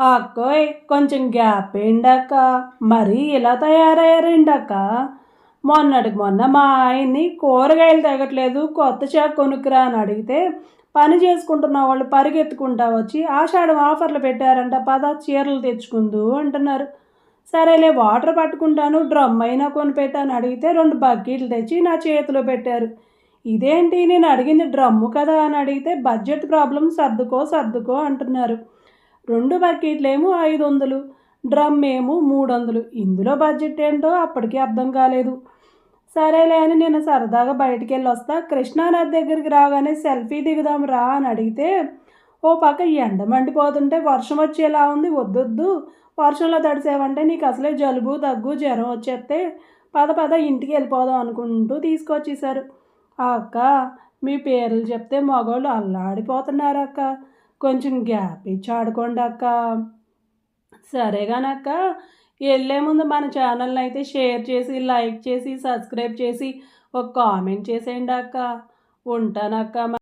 అక్కోయ్ కొంచెం గ్యాప్ ఏంటక్క మరీ ఇలా తయారయ్యారేంటక్క మొన్నటికి మొన్న మా ఆయన్ని కూరగాయలు తగ్గట్లేదు కొత్త చాకు కొనుక్కురా అని అడిగితే పని చేసుకుంటున్న వాళ్ళు పరిగెత్తుకుంటా వచ్చి ఆషాఢం ఆఫర్లు పెట్టారంట పద చీరలు తెచ్చుకుందు అంటున్నారు. సరేలే వాటర్ పట్టుకుంటాను డ్రమ్ అయినా కొనిపెట్టాను అడిగితే రెండు బకెట్లు తెచ్చి నా చేతిలో పెట్టారు. ఇదేంటి నేను అడిగింది డ్రమ్ము కదా అని అడిగితే బడ్జెట్ ప్రాబ్లం సర్దుకో సర్దుకో అంటున్నారు. రెండు బకెట్లేమో ఐదు వందలు డ్రమ్ ఏమో మూడు వందలు ఇందులో బడ్జెట్ ఏంటో అప్పటికీ అర్థం కాలేదు. సరేలే అని నేను సరదాగా బయటికి వెళ్ళి వస్తా కృష్ణానది దగ్గరికి రాగానే సెల్ఫీ దిగుదాం రా అని అడిగితే ఓ పక్క ఎండ మండిపోతుంటే వర్షం వచ్చేలా ఉంది వద్దొద్దు. వర్షంలో తడిసేవంటే నీకు అసలే జలుబు దగ్గు జ్వరం వచ్చేస్తే పద పద ఇంటికి వెళ్ళిపోదాం అనుకుంటూ తీసుకొచ్చేసారు అక్క మీ పేర్లు చెప్తే మగవాళ్ళు అల్లాడిపోతున్నారు అక్క. కొంచెం గ్యాప్ ఇచ్చి ఆడుకోండి అక్క సరేగానక్క వెళ్ళే ముందు మన ఛానల్ని అయితే షేర్ చేసి లైక్ చేసి సబ్స్క్రైబ్ చేసి ఒక కామెంట్ చేసేయండి అక్క. ఉంటానక్క